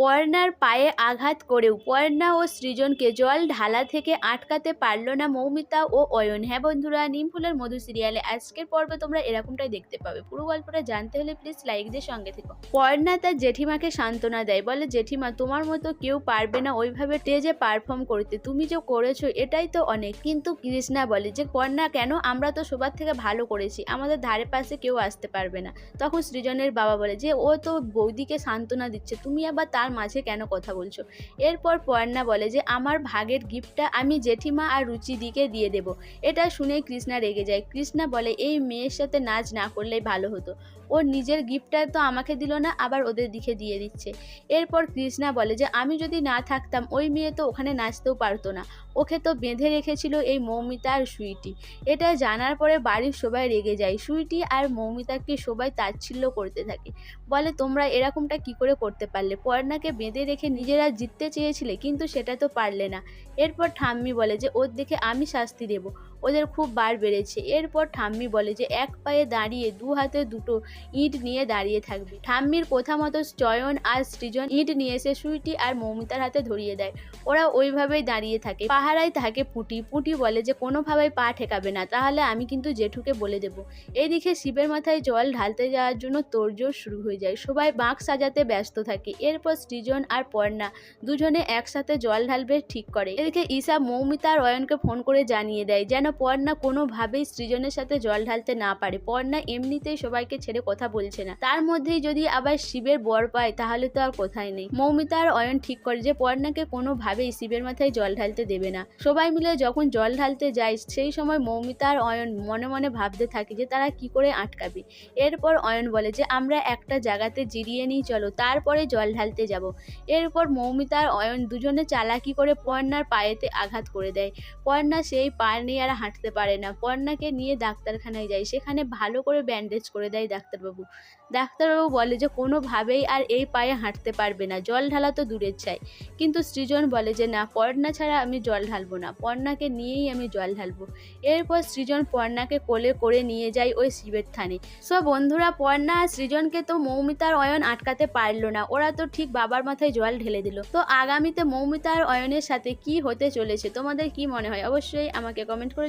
পর্ণার পায়ে আঘাত করেও পর্ণা ও সৃজনকে জল ঢালা থেকে আটকাতে পারল না মৌমিতা ও অয়ন। হ্যাঁ বন্ধুরা নিম ফুলের মধু সিরিয়ালে আজকের পর্বে তোমরা এরকমটাই দেখতে পাবে। পুরো গল্পটা জানতে হলে প্লিজ লাইক দিয়ে সঙ্গে থেকো। পর্ণা তার জেঠিমাকে সান্ত্বনা দেয়, বলে, জেঠিমা, তোমার মতো কেউ পারবে না ওইভাবে স্টেজে পারফর্ম করতে। তুমি যে করেছ, এটাই তো অনেক। কিন্তু কৃষ্ণা বলে যে, পর্ণা, কেন? আমরা তো সবার থেকে ভালো করেছি। আমাদের ধারে পাশে কেউ আসতে পারবে না। তখন সৃজনের বাবা বলে, যে, ও তো বৌদিকে সান্ত্বনা দিচ্ছে। তুমি আবার তার মাঝে কেন কথা বলছো? এরপর পর্ণা বলে যে, আমার ভাগের গিফটটা আমি জেঠিমা আর রুচিদিকে দিয়ে দেব। এটা শুনে কৃষ্ণা রেগে যায়। কৃষ্ণা বলে, এই মেয়ের সাথে নাচ না করলেই ভালো হতো। ওর নিজের গিফটটা তো আমাকে দিল না, আবার ওদের দিকে দিয়ে দিচ্ছে। এরপর কৃষ্ণা বলে যে, আমি যদি না থাকতাম, ওই মেয়ে তো ওখানে নাচতেও পারতো না। ওকে তো বেঁধে রেখেছিল এই মৌমিতা আর সুইটি। এটা জানার পরে বাড়ির সবাই রেগে যায়। সুইটি আর মৌমিতাকে সবাই তাচ্ছিল্য করতে থাকে। বলে, তোমরা এরকমটা কি করে করতে পারলে? পর্ণাকে বেঁধে রেখে নিজেরা জিততে চেয়েছিলে, কিন্তু সেটা তো পারলে না। এরপর ঠাম্মি বলে যে, ওর দেখে আমি শাস্তি দেব। ওদের খুব বার বেড়েছে। এরপর ঠাম্মি বলে যে, এক পায়ে দাঁড়িয়ে, দু হাতে দুটো ইট নিয়ে দাঁড়িয়ে থাকবে। ঠাম্মির কথা মতো চয়ন আর সৃজন ইট নিয়ে এসে সুইটি আর মৌমিতার হাতে ধরিয়ে দেয়। ওরা ওইভাবেই দাঁড়িয়ে থাকে। পাহারায় থাকে পুটি। পুটি বলে যে, কোনোভাবেই পা ঠেকাবে না। তাহলে আমি কিন্তু জেঠুকে বলে দেব। এদিকে শিবের মাথায় জল ঢালতে যাওয়ার জন্য তোড়জোড় শুরু হয়ে যায়। সবাই বাঁক সাজাতে ব্যস্ত থাকে। এরপর সৃজন আর পর্ণা দুজনে একসাথে জল ঢালবে ঠিক করে। এদিকে ঈশা মৌমিতা আর অয়নকে ফোন করে জানিয়ে দেয়, যেন পর্ণা কোনোভাবেই সৃজনের সাথে জল ঢালতে না পারে। পর্ণা এমনিতেই সবাইকে ছেড়ে কথা বলছে না। তার মধ্যেই যদি আবার শিবের বর পায়, তাহলে তো আর কোথায় নেই। মৌমিতা আর অয়ন ঠিক করে যে, পর্ণাকে কোনোভাবেই শিবের মাথায় জল ঢালতে দেবে না। সবাই মিলে যখন জল ঢালতে যায়, সেই সময় মৌমিতা আর অয়ন মনে মনে ভাবতে থাকে যে, তারা কি করে আটকাবে। এরপর অয়ন বলে যে, আমরা একটা জায়গাতে জিরিয়ে নিই, চলো। তারপরে জল ঢালতে যাব। এরপর মৌমিতা আর অয়ন দুজনে চালাকি করে পর্ণার পায়েতে আঘাত করে দেয়। পর্ণা সেই পা নিয়ে আর হাঁটতে পারে না। পর্ণাকে নিয়ে ডাক্তারখানায় যায়। সেখানে ভালো করে ব্যান্ডেজ করে দেয় ডাক্তারবাবু। ডাক্তারবাবু বলে যে, কোনোভাবেই আর এই পায়ে হাঁটতে পারবে না। জল ঢালা তো দূরের চাই কিন্তু সৃজন বলে যে, না, পর্ণা ছাড়া আমি জল ঢালবো না। পর্ণাকে নিয়েই আমি জল ঢালবো। এরপর সৃজন পর্ণাকে কোলে করে নিয়ে যায় ওই শিবের থানে। সো, বন্ধুরা, পর্ণা আর সৃজনকে তো মৌমিতার অয়ন আটকাতে পারল না। ওরা তো ঠিক বাবার মাথায় জল ঢেলে দিল। তো আগামীতে মৌমিতার অয়নের সাথে কি হতে চলেছে? তোমাদের কি মনে হয়? অবশ্যই আমাকে কমেন্ট করে